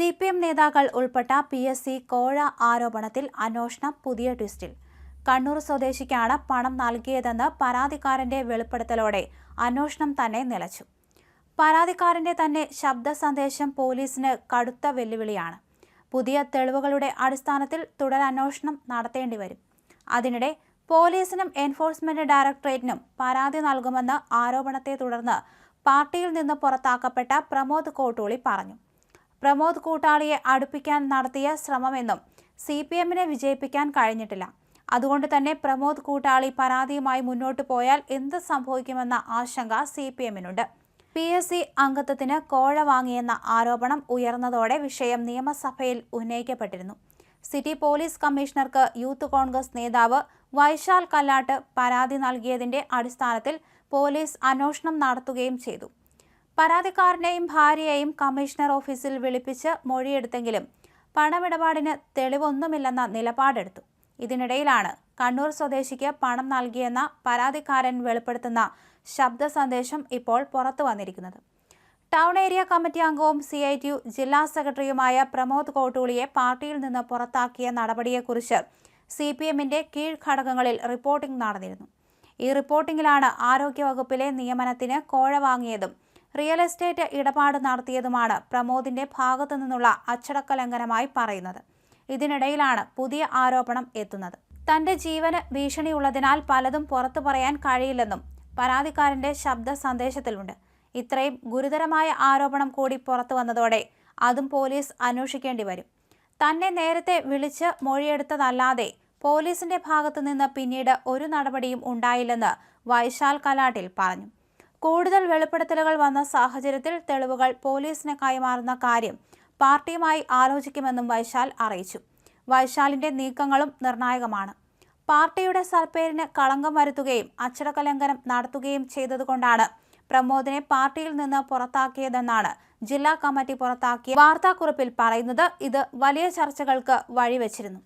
C P M നേതാക്കൾ ഉൾപ്പെട്ട P S C കോഴ ആരോപണത്തിൽ അന്വേഷണം പുതിയ ട്വിസ്റ്റിൽ. കണ്ണൂർ സ്വദേശിക്കാണ് പണം നൽകിയതെന്ന് പരാതിക്കാരന്റെ വെളിപ്പെടുത്തലോടെ അന്വേഷണം തന്നെ നിലച്ചു. പരാതിക്കാരന്റെ തന്നെ ശബ്ദ സന്ദേശം പോലീസിന് കടുത്ത വെല്ലുവിളിയാണ്. പുതിയ തെളിവുകളുടെ അടിസ്ഥാനത്തിൽ തുടരന്വേഷണം നടത്തേണ്ടി വരും. അതിനിടെ പോലീസിനും എൻഫോഴ്സ്മെന്റ് ഡയറക്ടറേറ്റിനും പരാതി നൽകുമെന്ന ആരോപണത്തെ തുടർന്ന് പാർട്ടിയിൽ നിന്ന് പുറത്താക്കപ്പെട്ട പ്രമോദ് കോട്ടൂളി പറഞ്ഞു. പ്രമോദ് കൂട്ടാളിയെ അടുപ്പിക്കാൻ നടത്തിയ ശ്രമമെന്നും സി പി എമ്മിനെ വിജയിപ്പിക്കാൻ കഴിഞ്ഞിട്ടില്ല. അതുകൊണ്ട് തന്നെ പ്രമോദ് കൂട്ടാളി പരാതിയുമായി മുന്നോട്ട് പോയാൽ എന്ത് സംഭവിക്കുമെന്ന ആശങ്ക സി പി എമ്മിനുണ്ട് പി എസ് സി അംഗത്വത്തിന് കോഴ വാങ്ങിയെന്ന ആരോപണം ഉയർന്നതോടെ വിഷയം നിയമസഭയിൽ ഉന്നയിക്കപ്പെട്ടിരുന്നു. സിറ്റി പോലീസ് കമ്മീഷണർക്ക് യൂത്ത് കോൺഗ്രസ് നേതാവ് വൈശാൽ കല്ലാട്ട് പരാതി നൽകിയതിന്റെ അടിസ്ഥാനത്തിൽ പോലീസ് അന്വേഷണം നടത്തുകയും ചെയ്തു. പരാതിക്കാരനെയും ഭാര്യയെയും കമ്മീഷണർ ഓഫീസിൽ വിളിപ്പിച്ച് മൊഴിയെടുത്തെങ്കിലും പണമിടപാടിന് തെളിവൊന്നുമില്ലെന്ന നിലപാടെടുത്തു. ഇതിനിടയിലാണ് കണ്ണൂർ സ്വദേശിക്ക് പണം നൽകിയെന്ന പരാതിക്കാരൻ വെളിപ്പെടുത്തുന്ന ശബ്ദ സന്ദേശം ഇപ്പോൾ പുറത്തു വന്നിരിക്കുന്നത്. ടൗൺ ഏരിയ കമ്മിറ്റി അംഗവും സി ഐ ടി യു ജില്ലാ സെക്രട്ടറിയുമായ പ്രമോദ് കോട്ടൂളിയെ പാർട്ടിയിൽ നിന്ന് പുറത്താക്കിയ നടപടിയെക്കുറിച്ച് സി പി എമ്മിന്റെ കീഴ്ഘടകങ്ങളിൽ റിപ്പോർട്ടിംഗ് നടന്നിരുന്നു. ഈ റിപ്പോർട്ടിംഗിലാണ് ആരോഗ്യവകുപ്പിലെ നിയമനത്തിന് കോഴ വാങ്ങിയതും റിയൽ എസ്റ്റേറ്റ് ഇടപാട് നടത്തിയതുമാണ് പ്രമോദിന്റെ ഭാഗത്തു നിന്നുള്ള അച്ചടക്ക ലംഘനമായി പറയുന്നത്. ഇതിനിടയിലാണ് പുതിയ ആരോപണം എത്തുന്നത്. തന്റെ ജീവന് ഭീഷണിയുള്ളതിനാൽ പലതും പുറത്തു പറയാൻ കഴിയില്ലെന്നും പരാതിക്കാരന്റെ ശബ്ദ സന്ദേശത്തിലുണ്ട്. ഇത്രയും ഗുരുതരമായ ആരോപണം കൂടി പുറത്തു വന്നതോടെ അതും പോലീസ് അന്വേഷിക്കേണ്ടി വരും. തന്നെ നേരത്തെ വിളിച്ച് മൊഴിയെടുത്തതല്ലാതെ പോലീസിന്റെ ഭാഗത്തു നിന്ന് പിന്നീട് ഒരു നടപടിയും ഉണ്ടായില്ലെന്ന് വൈശാൽ കലാട്ടിൽ പറഞ്ഞു. കൂടുതൽ വെളിപ്പെടുത്തലുകൾ വന്ന സാഹചര്യത്തിൽ തെളിവുകൾ പോലീസിന് കൈമാറുന്ന കാര്യം പാർട്ടിയുമായി ആലോചിക്കുമെന്നും വൈശാൽ അറിയിച്ചു. വൈശാലിന്റെ നീക്കങ്ങളും നിർണായകമാണ്. പാർട്ടിയുടെ സൽപ്പേരിന് കളങ്കം വരുത്തുകയും അച്ചടക്ക ലംഘനം നടത്തുകയും ചെയ്തതുകൊണ്ടാണ് പ്രമോദിനെ പാർട്ടിയിൽ നിന്ന് പുറത്താക്കിയതെന്നാണ് ജില്ലാ കമ്മിറ്റി പുറത്താക്കിയ വാർത്താക്കുറിപ്പിൽ പറയുന്നത്. ഇത് വലിയ ചർച്ചകൾക്ക് വഴിവെച്ചിരുന്നു.